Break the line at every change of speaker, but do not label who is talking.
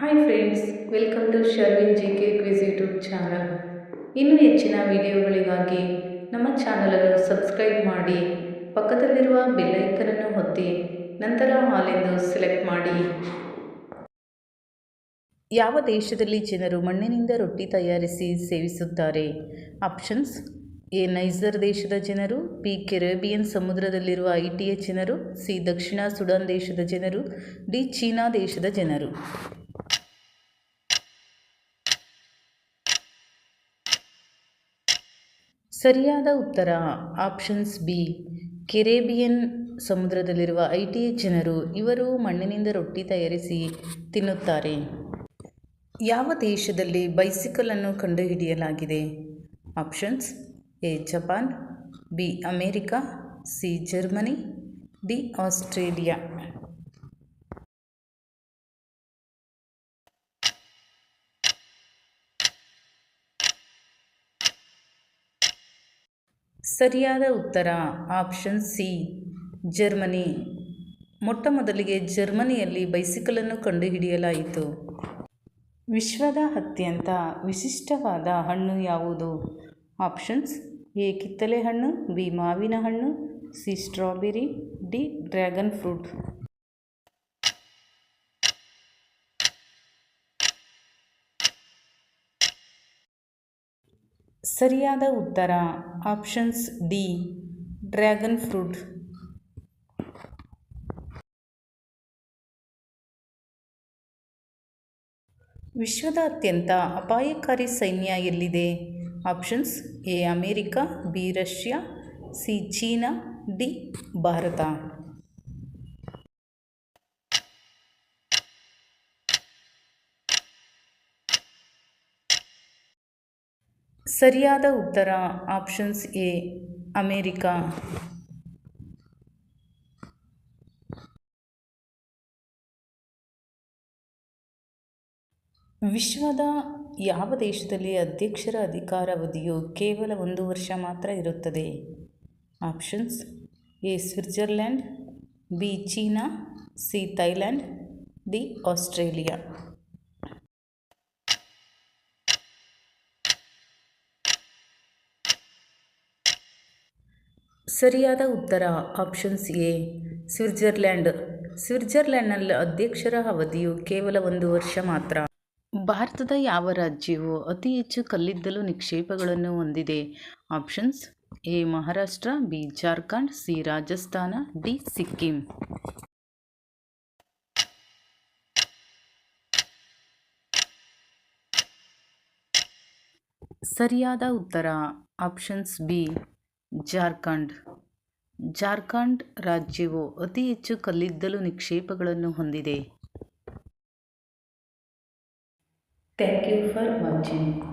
Hi friends welcome to Sharvin G K quiz YouTube channel ಇನ್ನೂ ಹೆಚ್ಚಿನ ವಿಡಿಯೋಗಳಿಗಾಗಿ ನಮ್ಮ ಚಾನಲನ್ನು ಸಬ್ಸ್ಕ್ರೈಬ್ ಮಾಡಿ, ಪಕ್ಕದಲ್ಲಿರುವ ಬೆಲ್ಲೈಕನನ್ನು ಒತ್ತಿ, ನಂತರ ಹಾಲೆಂದು ಸೆಲೆಕ್ಟ್ ಮಾಡಿ. ಯಾವ ದೇಶದಲ್ಲಿ ಜನರು ಮಣ್ಣಿನಿಂದ ರೊಟ್ಟಿ ತಯಾರಿಸಿ ಸೇವಿಸುತ್ತಾರೆ? ಆಪ್ಷನ್ಸ್ ಎ ನೈಜರ್ ದೇಶದ ಜನರು, ಬಿ ಕೆರೇಬಿಯನ್ ಸಮುದ್ರದಲ್ಲಿರುವ ಐಟಿಯ ಜನರು, ಸಿ ದಕ್ಷಿಣ ಸುಡಾನ್ ದೇಶದ ಜನರು, ಡಿ ಚೀನಾ ದೇಶದ ಜನರು. ಸರಿಯಾದ ಉತ್ತರ ಆಪ್ಷನ್ಸ್ ಬಿ. ಕೆರೇಬಿಯನ್ ಸಮುದ್ರದಲ್ಲಿರುವ ಐಟಿಯ ಜನರು ಇವರು ಮಣ್ಣಿನಿಂದ ರೊಟ್ಟಿ ತಯಾರಿಸಿ ತಿನ್ನುತ್ತಾರೆ. ಯಾವ ದೇಶದಲ್ಲಿ ಬೈಸಿಕಲನ್ನು ಕಂಡುಹಿಡಿಯಲಾಗಿದೆ? Options A. Japan, B. America, C. Germany, D. Australia. ಸರಿಯಾದ ಉತ್ತರ ಆಪ್ಷನ್ ಸಿ ಜರ್ಮನಿ. ಮೊಟ್ಟ ಮೊದಲಿಗೆ ಜರ್ಮನಿಯಲ್ಲಿ ಬೈಸಿಕಲನ್ನು ಕಂಡುಹಿಡಿಯಲಾಯಿತು. ವಿಶ್ವದ ಅತ್ಯಂತ ವಿಶಿಷ್ಟವಾದ ಹಣ್ಣು ಯಾವುದು? ಆಪ್ಷನ್ಸ್ ಎ ಕಿತ್ತಲೆ ಹಣ್ಣು, ಬಿ ಮಾವಿನ ಹಣ್ಣು, C strawberry D dragon fruit ಸರಿಯಾದ ಉತ್ತರ. Options D, dragon fruit. ವಿಶ್ವದ ಅತ್ಯಂತ ಅಪಾಯಕಾರಿ ಸೈನ್ಯ ಎಲ್ಲಿದೆ? Options A, America, B, Russia, C, China, D, Bharat. ಸರಿಯಾದ ಉತ್ತರ ಆಪ್ಷನ್ಸ್ ಎ ಅಮೇರಿಕಾ. ವಿಶ್ವದ ಯಾವ ದೇಶದಲ್ಲಿ ಅಧ್ಯಕ್ಷರ ಅಧಿಕಾರಾವಧಿಯು ಕೇವಲ ಒಂದು ವರ್ಷ ಮಾತ್ರ ಇರುತ್ತದೆ? Options A Switzerland B China C Thailand D Australia. ಸರಿಯಾದ ಉತ್ತರ ಆಪ್ಷನ್ಸ್ ಎ. ಸ್ವಿಟ್ಜರ್ಲ್ಯಾಂಡ್ ಸ್ವಿಟ್ಜರ್ಲ್ಯಾಂಡ್ನಲ್ಲಿ ಅಧ್ಯಕ್ಷರ ಅವಧಿಯು ಕೇವಲ ಒಂದು ವರ್ಷ ಮಾತ್ರ. ಭಾರತದ ಯಾವ ರಾಜ್ಯವು ಅತಿ ಹೆಚ್ಚು ಕಲ್ಲಿದ್ದಲು ನಿಕ್ಷೇಪಗಳನ್ನು ಹೊಂದಿದೆ? Options A. Maharashtra, B. Jharkhand, C. Rajasthan, D. Sikkim. ಸರಿಯಾದ ಉತ್ತರ ಆಪ್ಷನ್ಸ್ ಬಿ. ಜಾರ್ಖಂಡ್. ಜಾರ್ಖಂಡ್ ರಾಜ್ಯವು ಅತಿ ಹೆಚ್ಚು ಕಲ್ಲಿದ್ದಲು ನಿಕ್ಷೇಪಗಳನ್ನು ಹೊಂದಿದೆ. Thank you for watching